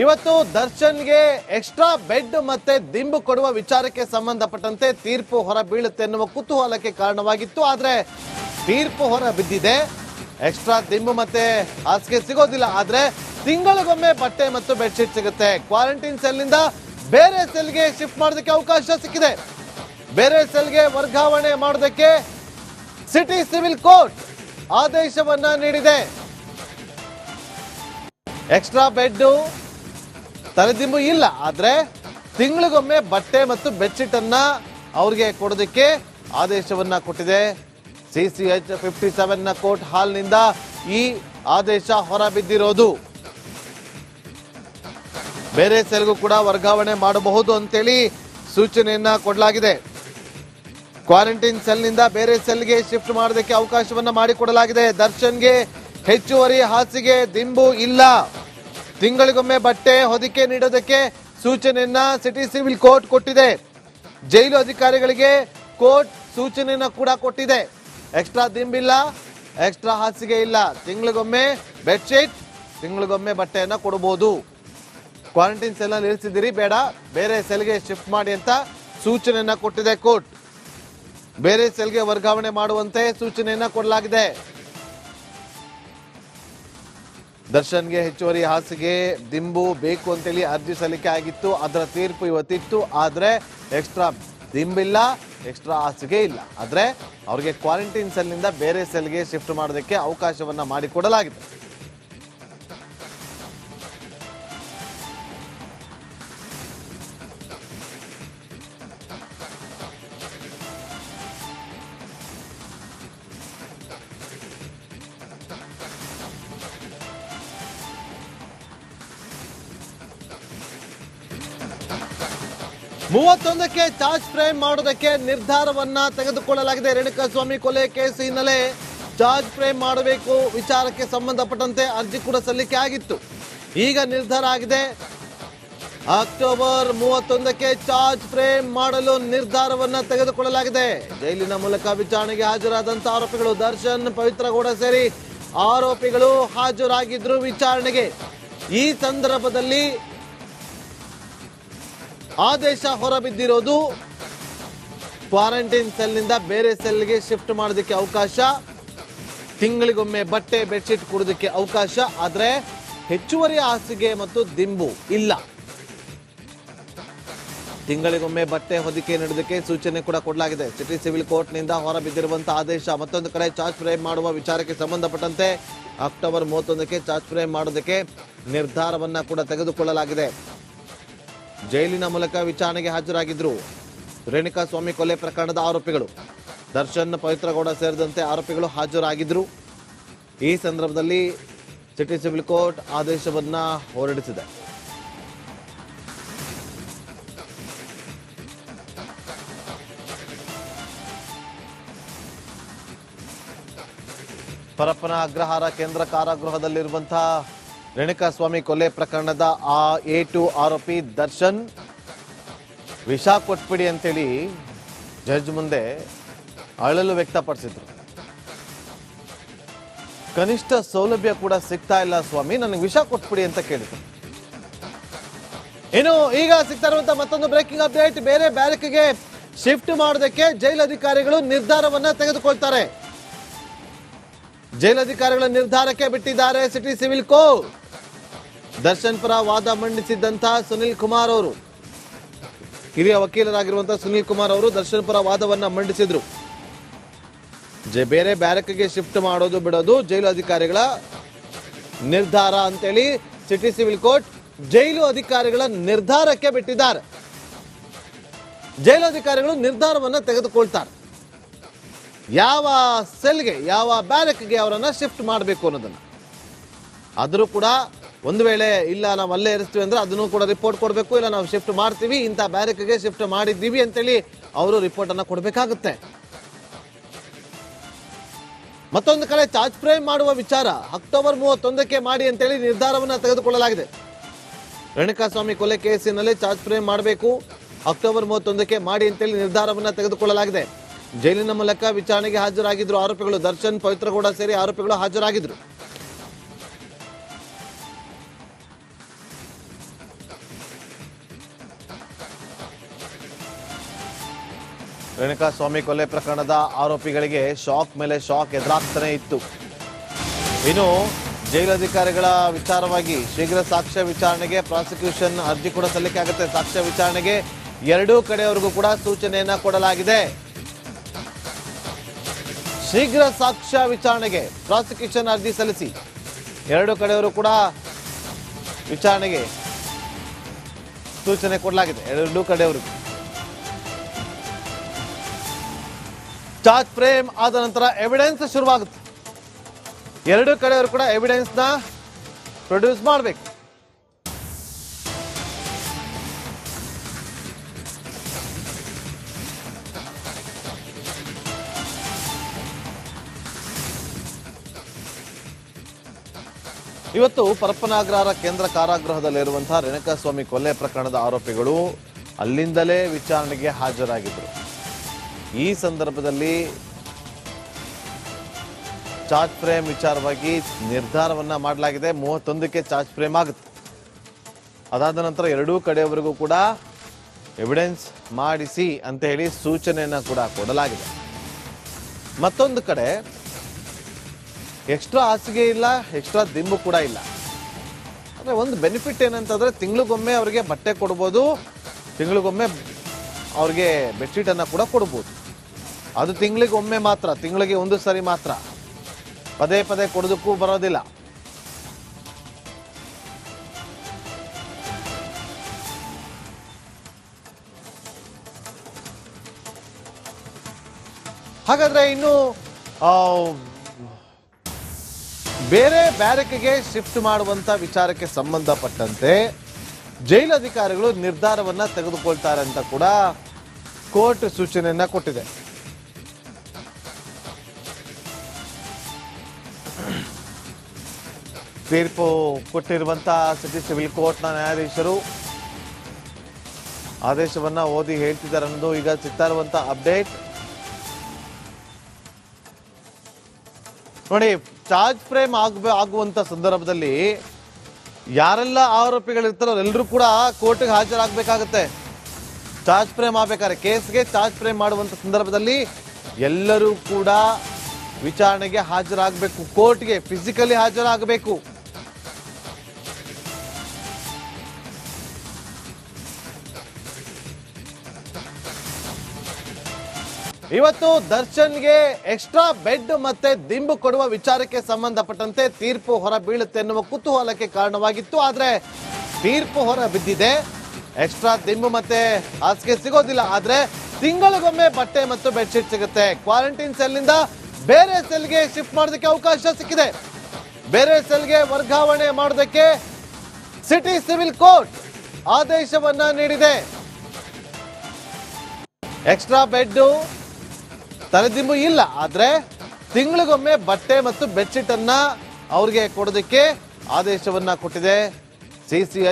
ಇವತ್ತು ದರ್ಶನ್ಗೆ extra bed ಮತ್ತೆ ದಿಂಬು ಕೊಡುವ ವಿಚಾರಕ್ಕೆ ಸಂಬಂಧಪಟ್ಟಂತೆ ತೀರ್ಪು ಹೊರ ಬೀಳುತ್ತೆ ಎನ್ನುವ ಕುತೂಹಲಕ್ಕೆ ಕಾರಣವಾಗಿತ್ತು. ಆದ್ರೆ ತೀರ್ಪು ಹೊರ ಬಿದ್ದಿದೆ. ಎಕ್ಸ್ಟ್ರಾ ದಿಂಬು ಮತ್ತೆ ಹಾಸಿಗೆ ಸಿಗೋದಿಲ್ಲ. ಆದ್ರೆ ತಿಂಗಳಿಗೊಮ್ಮೆ ಬಟ್ಟೆ ಮತ್ತು ಬೆಡ್ಶೀಟ್ ಸಿಗುತ್ತೆ. ಕ್ವಾರಂಟೈನ್ ಸೆಲ್ನಿಂದ ಬೇರೆ ಸೆಲ್ಗೆ ಶಿಫ್ಟ್ ಮಾಡೋದಕ್ಕೆ ಅವಕಾಶ ಸಿಕ್ಕಿದೆ. ಬೇರೆ ಸೆಲ್ಗೆ ವರ್ಗಾವಣೆ ಮಾಡೋದಕ್ಕೆ ಸಿಟಿ ಸಿವಿಲ್ ಕೋರ್ಟ್ ಆದೇಶವನ್ನ ನೀಡಿದೆ. ಎಕ್ಸ್ಟ್ರಾ ಬೆಡ್ ತಲೆದಿಂಬು ಇಲ್ಲ, ಆದ್ರೆ ತಿಂಗಳಿಗೊಮ್ಮೆ ಬಟ್ಟೆ ಮತ್ತು ಬೆಡ್ಶೀಟ್ ಅನ್ನ ಅವ್ರಿಗೆ ಕೊಡೋದಕ್ಕೆ ಆದೇಶವನ್ನ ಕೊಟ್ಟಿದೆ. ಸಿ ಸಿ ಎಚ್ ಫಿಫ್ಟಿ ಸೆವೆನ್ನ ಕೋರ್ಟ್ ಹಾಲ್ನಿಂದ ಈ ಆದೇಶ ಹೊರಬಿದ್ದಿರೋದು. ಬೇರೆ ಸೆಲ್ಗೂ ಕೂಡ ವರ್ಗಾವಣೆ ಮಾಡಬಹುದು ಅಂತೇಳಿ ಸೂಚನೆಯನ್ನ ಕೊಡಲಾಗಿದೆ. ಕ್ವಾರಂಟೈನ್ ಸೆಲ್ನಿಂದ ಬೇರೆ ಸೆಲ್ಗೆ ಶಿಫ್ಟ್ ಮಾಡೋದಕ್ಕೆ ಅವಕಾಶವನ್ನ ಮಾಡಿಕೊಡಲಾಗಿದೆ. ದರ್ಶನ್ಗೆ ಹೆಚ್ಚುವರಿ ಹಾಸಿಗೆ, ದಿಂಬು ಇಲ್ಲ. ತಿಂಗಳಿಗೊಮ್ಮೆ ಬಟ್ಟೆ ಹೊದಿಕೆ ನೀಡೋದಕ್ಕೆ ಸೂಚನೆಯನ್ನ ಸಿಟಿ ಸಿವಿಲ್ ಕೋರ್ಟ್ ಕೊಟ್ಟಿದೆ. ಜೈಲು ಅಧಿಕಾರಿಗಳಿಗೆ ಕೋರ್ಟ್ ಸೂಚನೆಯನ್ನ ಕೂಡ ಕೊಟ್ಟಿದೆ. ಎಕ್ಸ್ಟ್ರಾ ದಿಂಬಿಲ್ಲ, ಎಕ್ಸ್ಟ್ರಾ ಹಾಸಿಗೆ ಇಲ್ಲ. ತಿಂಗಳಿಗೊಮ್ಮೆ ಬೆಡ್ಶೀಟ್, ತಿಂಗಳಿಗೊಮ್ಮೆ ಬಟ್ಟೆಯನ್ನ ಕೊಡಬಹುದು ಕ್ವಾರಂಟೈನ್ ಸೆಲ್ ಅಲ್ಲಿ ಇರಿಸಿದಿರಿ ಬೇಡ. ಬೇರೆ ಸೆಲ್ಗೆ ಶಿಫ್ಟ್ ಮಾಡಿ ಅಂತ ಸೂಚನೆಯನ್ನ ಕೊಟ್ಟಿದೆ ಕೋರ್ಟ್. ಬೇರೆ ಸೆಲ್ಗೆ ವರ್ಗಾವಣೆ ಮಾಡುವಂತೆ ಸೂಚನೆಯನ್ನ ಕೊಡಲಾಗಿದೆ. ದರ್ಶನ್ಗೆ ಹೆಚ್ಚುವರಿ ಹಾಸಿಗೆ, ದಿಂಬು ಬೇಕು ಅಂತೇಳಿ ಅರ್ಜಿ ಸಲ್ಲಿಕೆ ಆಗಿತ್ತು. ಅದರ ತೀರ್ಪು ಇವತ್ತಿತ್ತು. ಆದರೆ ಎಕ್ಸ್ಟ್ರಾ ದಿಂಬಿಲ್ಲ, ಎಕ್ಸ್ಟ್ರಾ ಹಾಸಿಗೆ ಇಲ್ಲ. ಆದರೆ ಅವ್ರಿಗೆ ಕ್ವಾರಂಟೈನ್ ಸೆಲ್ನಿಂದ ಬೇರೆ ಸೆಲ್ಗೆ ಶಿಫ್ಟ್ ಮಾಡೋದಕ್ಕೆ ಅವಕಾಶವನ್ನು ಮಾಡಿಕೊಡಲಾಗಿದೆ. ಮೂವತ್ತೊಂದಕ್ಕೆ ಚಾರ್ಜ್ ಫ್ರೇಮ್ ಮಾಡೋದಕ್ಕೆ ನಿರ್ಧಾರವನ್ನ ತೆಗೆದುಕೊಳ್ಳಲಾಗಿದೆ. ರೇಣುಕಾಸ್ವಾಮಿ ಕೊಲೆ ಕೇಸ್ ಹಿನ್ನೆಲೆ ಚಾರ್ಜ್ ಫ್ರೇಮ್ ಮಾಡಬೇಕು ವಿಚಾರಕ್ಕೆ ಸಂಬಂಧಪಟ್ಟಂತೆ ಅರ್ಜಿ ಕೂಡ ಸಲ್ಲಿಕೆ ಆಗಿತ್ತು. ಈಗ ನಿರ್ಧಾರ ಆಗಿದೆ. ಅಕ್ಟೋಬರ್ ಮೂವತ್ತೊಂದಕ್ಕೆ ಚಾರ್ಜ್ ಫ್ರೇಮ್ ಮಾಡಲು ನಿರ್ಧಾರವನ್ನ ತೆಗೆದುಕೊಳ್ಳಲಾಗಿದೆ. ಜೈಲಿನ ಮೂಲಕ ವಿಚಾರಣೆಗೆ ಹಾಜರಾದಂತ ಆರೋಪಿಗಳು ದರ್ಶನ್ ಪವಿತ್ರಗೌಡ ಸೇರಿ ಆರೋಪಿಗಳು ಹಾಜರಾಗಿದ್ರು ವಿಚಾರಣೆಗೆ. ಈ ಸಂದರ್ಭದಲ್ಲಿ ಆದೇಶ ಹೊರಬಿದ್ದಿರೋದು ಕ್ವಾರಂಟೈನ್ ಸೆಲ್ನಿಂದ ಬೇರೆ ಸೆಲ್ಗೆ ಶಿಫ್ಟ್ ಮಾಡೋದಕ್ಕೆ ಅವಕಾಶ. ತಿಂಗಳಿಗೊಮ್ಮೆ ಬಟ್ಟೆ, ಬೆಡ್ಶೀಟ್ ಕೊಡೋದಕ್ಕೆ ಅವಕಾಶ. ಆದರೆ ಹೆಚ್ಚುವರಿ ಹಾಸಿಗೆ ಮತ್ತು ದಿಂಬು ಇಲ್ಲ. ತಿಂಗಳಿಗೊಮ್ಮೆ ಬಟ್ಟೆ ಹೊದಿಕೆ ನೀಡೋದಕ್ಕೆ ಸೂಚನೆ ಕೂಡ ಕೊಡಲಾಗಿದೆ. ಸಿಟಿ ಸಿವಿಲ್ ಕೋರ್ಟ್ನಿಂದ ಹೊರಬಿದ್ದಿರುವಂತಹ ಆದೇಶ. ಮತ್ತೊಂದು ಕಡೆ ಚಾರ್ಜ್ ಫ್ರೇಮ್ ಮಾಡುವ ವಿಚಾರಕ್ಕೆ ಸಂಬಂಧಪಟ್ಟಂತೆ ಅಕ್ಟೋಬರ್ ಮೂವತ್ತೊಂದಕ್ಕೆ ಚಾರ್ಜ್ ಫ್ರೇಮ್ ಮಾಡೋದಕ್ಕೆ ನಿರ್ಧಾರವನ್ನ ಕೂಡ ತೆಗೆದುಕೊಳ್ಳಲಾಗಿದೆ. ಜೈಲಿನ ಮೂಲಕ ವಿಚಾರಣೆಗೆ ಹಾಜರಾಗಿದ್ದರು ರೇಣುಕಾ ಸ್ವಾಮಿ ಕೊಲೆ ಪ್ರಕರಣದ ಆರೋಪಿಗಳು. ದರ್ಶನ್, ಪವಿತ್ರಗೌಡ ಸೇರಿದಂತೆ ಆರೋಪಿಗಳು ಹಾಜರಾಗಿದ್ದರು ಈ ಸಂದರ್ಭದಲ್ಲಿ ಸಿಟಿ ಸಿವಿಲ್ ಕೋರ್ಟ್ ಆದೇಶವನ್ನು ಹೊರಡಿಸಿದೆ. ಪರಪ್ಪನ ಅಗ್ರಹಾರ ಕೇಂದ್ರ ಕಾರಾಗೃಹದಲ್ಲಿರುವಂತಹ ರೇಣುಕಾ ಸ್ವಾಮಿ ಕೊಲೆ ಪ್ರಕರಣದ ಆ ಎ ಟು ಆರೋಪಿ ದರ್ಶನ್ ವಿಷ ಕೊಟ್ಬಿಡಿ ಅಂತೇಳಿ ಜಡ್ಜ್ ಮುಂದೆ ಅಳಲು ವ್ಯಕ್ತಪಡಿಸಿದ್ರು. ಕನಿಷ್ಠ ಸೌಲಭ್ಯ ಕೂಡ ಸಿಗ್ತಾ ಇಲ್ಲ ಸ್ವಾಮಿ, ನನಗೆ ವಿಷ ಕೊಟ್ಬಿಡಿ ಅಂತ ಕೇಳಿದ್ರು. ಇನ್ನು ಈಗ ಸಿಗ್ತಾ ಇರುವಂತ ಮತ್ತೊಂದು ಬ್ರೇಕಿಂಗ್ ಅಪ್ಡೇಟ್ ಬೇರೆ ಬ್ಯಾರಕ್ಗೆ ಶಿಫ್ಟ್ ಮಾಡೋದಕ್ಕೆ ಜೈಲ್ ಅಧಿಕಾರಿಗಳು ನಿರ್ಧಾರವನ್ನ ತೆಗೆದುಕೊಳ್ತಾರೆ. ಜೈಲಧಿಕಾರಿಗಳ ನಿರ್ಧಾರಕ್ಕೆ ಬಿಟ್ಟಿದ್ದಾರೆ ಸಿಟಿ ಸಿವಿಲ್ ಕೋರ್ಟ್. ದರ್ಶನ್ ಪರ ವಾದ ಮಂಡಿಸಿದ್ದಂತಹ ಸುನಿಲ್ ಕುಮಾರ್ ಅವರು. ಹಿರಿಯ ವಕೀಲರಾಗಿರುವಂತಹ ಸುನಿಲ್ ಕುಮಾರ್ ಅವರು ದರ್ಶನ್ ಪರ ವಾದವನ್ನ ಮಂಡಿಸಿದ್ರು. ಬೇರೆ ಬ್ಯಾರಕ್ಗೆ ಶಿಫ್ಟ್ ಮಾಡೋದು ಬಿಡೋದು ಜೈಲು ಅಧಿಕಾರಿಗಳ ನಿರ್ಧಾರ ಅಂತೇಳಿ ಸಿಟಿ ಸಿವಿಲ್ ಕೋರ್ಟ್ ಜೈಲು ಅಧಿಕಾರಿಗಳ ನಿರ್ಧಾರಕ್ಕೆ ಬಿಟ್ಟಿದ್ದಾರೆ. ಜೈಲು ಅಧಿಕಾರಿಗಳು ನಿರ್ಧಾರವನ್ನ ತೆಗೆದುಕೊಳ್ತಾರೆ. ಯಾವ ಸೆಲ್ಗೆ, ಯಾವ ಬ್ಯಾರಕ್ಗೆ ಅವರನ್ನ ಶಿಫ್ಟ್ ಮಾಡಬೇಕು ಅನ್ನೋದನ್ನ. ಆದರೂ ಕೂಡ ಒಂದು ವೇಳೆ ಇಲ್ಲ, ನಾವು ಅಲ್ಲೇ ಇರಿಸ್ತೀವಿ ಅಂದ್ರೆ ಅದನ್ನು ಕೂಡ ರಿಪೋರ್ಟ್ ಕೊಡಬೇಕು, ಇಲ್ಲ ನಾವು ಶಿಫ್ಟ್ ಮಾಡ್ತೀವಿ, ಇಂಥ ಬ್ಯಾರಕ್ಗೆ ಶಿಫ್ಟ್ ಮಾಡಿದ್ದೀವಿ ಅಂತೇಳಿ ಅವರು ರಿಪೋರ್ಟ್ ಅನ್ನ ಕೊಡಬೇಕಾಗುತ್ತೆ. ಮತ್ತೊಂದು ಕಡೆ ಚಾರ್ಜ್ ಫ್ರೇಮ್ ಮಾಡುವ ವಿಚಾರ, ಅಕ್ಟೋಬರ್ ಮೂವತ್ತೊಂದಕ್ಕೆ ಮಾಡಿ ಅಂತೇಳಿ ನಿರ್ಧಾರವನ್ನು ತೆಗೆದುಕೊಳ್ಳಲಾಗಿದೆ. ರೇಣುಕಾಸ್ವಾಮಿ ಕೊಲೆ ಕೇಸಿನಲ್ಲಿ ಚಾರ್ಜ್ ಫ್ರೇಮ್ ಮಾಡಬೇಕು, ಅಕ್ಟೋಬರ್ ಮೂವತ್ತೊಂದಕ್ಕೆ ಮಾಡಿ ಅಂತೇಳಿ ನಿರ್ಧಾರವನ್ನ ತೆಗೆದುಕೊಳ್ಳಲಾಗಿದೆ. ಜೈಲಿನ ಮೂಲಕ ವಿಚಾರಣೆಗೆ ಹಾಜರಾಗಿದ್ದರು ಆರೋಪಿಗಳು, ದರ್ಶನ್, ಪವಿತ್ರಗೌಡ ಸೇರಿ ಆರೋಪಿಗಳು ಹಾಜರಾಗಿದ್ರು ರೇಣುಕಾಸ್ವಾಮಿ ಕೊಲೆ ಪ್ರಕರಣದ ಆರೋಪಿಗಳಿಗೆ ಶಾಕ್ ಮೇಲೆ ಶಾಕ್ ಎದುರಾಗ್ತಾನೆ ಇತ್ತು. ಇನ್ನು ಜೈಲಧಿಕಾರಿಗಳ ವಿಚಾರವಾಗಿ ಶೀಘ್ರ ಸಾಕ್ಷ್ಯ ವಿಚಾರಣೆಗೆ ಪ್ರಾಸಿಕ್ಯೂಷನ್ ಅರ್ಜಿ ಕೂಡ ಸಲ್ಲಿಕೆ ಆಗುತ್ತೆ. ಸಾಕ್ಷ್ಯ ವಿಚಾರಣೆಗೆ ಎರಡೂ ಕಡೆಯವರೆಗೂ ಕೂಡ ಸೂಚನೆಯನ್ನ ಕೊಡಲಾಗಿದೆ. ಶೀಘ್ರ ಸಾಕ್ಷ್ಯ ವಿಚಾರಣೆಗೆ ಪ್ರಾಸಿಕ್ಯೂಷನ್ ಅರ್ಜಿ ಸಲ್ಲಿಸಿ. ಎರಡು ಕಡೆಯವರು ಕೂಡ ವಿಚಾರಣೆಗೆ ಸೂಚನೆ ಕೊಡಲಾಗಿದೆ. ಎರಡೂ ಕಡೆಯವರಿಗೂ ಚಾರ್ಜ್ ಫ್ರೇಮ್ ಆದ ನಂತರ ಎವಿಡೆನ್ಸ್ ಶುರುವಾಗುತ್ತೆ. ಎರಡು ಕಡೆಯವರು ಕೂಡ ಎವಿಡೆನ್ಸ್ನ ಪ್ರೊಡ್ಯೂಸ್ ಮಾಡಬೇಕು. ಇವತ್ತು ಪರಪ್ಪನಾಗ್ರಹರ ಕೇಂದ್ರ ಕಾರಾಗೃಹದಲ್ಲಿರುವಂತಹ ರೇಣುಕಾಸ್ವಾಮಿ ಕೊಲೆ ಪ್ರಕರಣದ ಆರೋಪಿಗಳು ಅಲ್ಲಿಂದಲೇ ವಿಚಾರಣೆಗೆ ಹಾಜರಾಗಿದ್ದರು. ಈ ಸಂದರ್ಭದಲ್ಲಿ ಚಾರ್ಜ್ ಫ್ರೇಮ್ ವಿಚಾರವಾಗಿ ನಿರ್ಧಾರವನ್ನ ಮಾಡಲಾಗಿದೆ. ಮೂವತ್ತೊಂದಕ್ಕೆ ಚಾರ್ಜ್ ಫ್ರೇಮ್ ಆಗುತ್ತೆ. ಅದಾದ ನಂತರ ಎರಡೂ ಕಡೆಯವರೆಗೂ ಕೂಡ ಎವಿಡೆನ್ಸ್ ಮಾಡಿಸಿ ಅಂತ ಹೇಳಿ ಸೂಚನೆಯನ್ನು ಕೂಡ ಕೊಡಲಾಗಿದೆ. ಮತ್ತೊಂದು ಕಡೆ ಎಕ್ಸ್ಟ್ರಾ ಹಾಸಿಗೆ ಇಲ್ಲ ಎಕ್ಸ್ಟ್ರಾ ದಿಂಬು ಕೂಡ ಇಲ್ಲ. ಅಂದರೆ ಒಂದು ಬೆನಿಫಿಟ್ ಏನಂತಂದರೆ ತಿಂಗಳಿಗೊಮ್ಮೆ ಅವರಿಗೆ ಬಟ್ಟೆ ಕೊಡ್ಬೋದು, ತಿಂಗಳಿಗೊಮ್ಮೆ ಅವ್ರಿಗೆ ಬೆಡ್ಶೀಟನ್ನು ಕೂಡ ಕೊಡ್ಬೋದು. ಅದು ತಿಂಗಳಿಗೆ ಒಮ್ಮೆ ಮಾತ್ರ, ತಿಂಗಳಿಗೆ ಒಂದು ಸರಿ ಮಾತ್ರ. ಪದೇ ಪದೇ ಕೊಡೋದಕ್ಕೂ ಬರೋದಿಲ್ಲ. ಹಾಗಾದ್ರೆ ಇನ್ನು ಬೇರೆ ಬ್ಯಾರಕ್ಗೆ ಶಿಫ್ಟ್ ಮಾಡುವಂತ ವಿಚಾರಕ್ಕೆ ಸಂಬಂಧಪಟ್ಟಂತೆ ಜೈಲು ಅಧಿಕಾರಿಗಳು ನಿರ್ಧಾರವನ್ನ ತೆಗೆದುಕೊಳ್ತಾರೆ ಅಂತ ಕೂಡ ಕೋರ್ಟ್ ಸೂಚನೆಯನ್ನ ಕೊಟ್ಟಿದೆ. ತೀರ್ಪು ಕೊಟ್ಟಿರುವಂಥ ಸಿಟಿ ಸಿವಿಲ್ ಕೋರ್ಟ್ನ ನ್ಯಾಯಾಧೀಶರು ಆದೇಶವನ್ನ ಓದಿ ಹೇಳ್ತಿದ್ದಾರೆ ಅನ್ನೋದು ಈಗ ಸಿಗ್ತಾ ಅಪ್ಡೇಟ್. ನೋಡಿ, ಚಾರ್ಜ್ ಫ್ರೇಮ್ ಆಗ ಆಗುವಂತ ಸಂದರ್ಭದಲ್ಲಿ ಯಾರೆಲ್ಲ ಆರೋಪಿಗಳಿರ್ತಾರೋ ಅವರೆಲ್ಲರೂ ಕೂಡ ಕೋರ್ಟ್ಗೆ ಹಾಜರಾಗಬೇಕಾಗತ್ತೆ. ಚಾರ್ಜ್ ಫ್ರೇಮ್ ಆಗಬೇಕಾದ್ರೆ ಕೇಸ್ಗೆ ಚಾರ್ಜ್ ಫ್ರೇಮ್ ಮಾಡುವಂತ ಸಂದರ್ಭದಲ್ಲಿ ಎಲ್ಲರೂ ಕೂಡ ವಿಚಾರಣೆಗೆ ಹಾಜರಾಗಬೇಕು, ಕೋರ್ಟ್ಗೆ ಫಿಸಿಕಲಿ ಹಾಜರಾಗಬೇಕು. ಇವತ್ತು ದರ್ಶನ್ಗೆ ಎಕ್ಸ್ಟ್ರಾ ಬೆಡ್ ಮತ್ತೆ ದಿಂಬು ಕೊಡುವ ವಿಚಾರಕ್ಕೆ ಸಂಬಂಧಪಟ್ಟಂತೆ ತೀರ್ಪು ಹೊರ ಬೀಳುತ್ತೆ ಎನ್ನುವ ಕುತೂಹಲಕ್ಕೆ ಕಾರಣವಾಗಿತ್ತು. ಆದ್ರೆ ತೀರ್ಪು ಹೊರ ಬಿದ್ದಿದೆ. ಎಕ್ಸ್ಟ್ರಾ ದಿಂಬು ಮತ್ತೆ ಹಾಸಿಗೆ ಸಿಗೋದಿಲ್ಲ. ಆದ್ರೆ ತಿಂಗಳಿಗೊಮ್ಮೆ ಬಟ್ಟೆ ಮತ್ತು ಬೆಡ್ಶೀಟ್ ಸಿಗುತ್ತೆ. ಕ್ವಾರಂಟೈನ್ ಸೆಲ್ನಿಂದ ಬೇರೆ ಸೆಲ್ಗೆ ಶಿಫ್ಟ್ ಮಾಡೋದಕ್ಕೆ ಅವಕಾಶ ಸಿಕ್ಕಿದೆ. ಬೇರೆ ಸೆಲ್ಗೆ ವರ್ಗಾವಣೆ ಮಾಡೋದಕ್ಕೆ ಸಿಟಿ ಸಿವಿಲ್ ಕೋರ್ಟ್ ಆದೇಶವನ್ನ ನೀಡಿದೆ. ಎಕ್ಸ್ಟ್ರಾ ಬೆಡ್ ತಲೆದಿಂಬು ಇಲ್ಲ, ಆದ್ರೆ ತಿಂಗಳಿಗೊಮ್ಮೆ ಬಟ್ಟೆ ಮತ್ತು ಬೆಡ್ಶೀಟ್ ಅನ್ನ ಅವ್ರಿಗೆ ಕೊಡೋದಕ್ಕೆ ಆದೇಶವನ್ನ ಕೊಟ್ಟಿದೆ. ಸಿಸಿಐ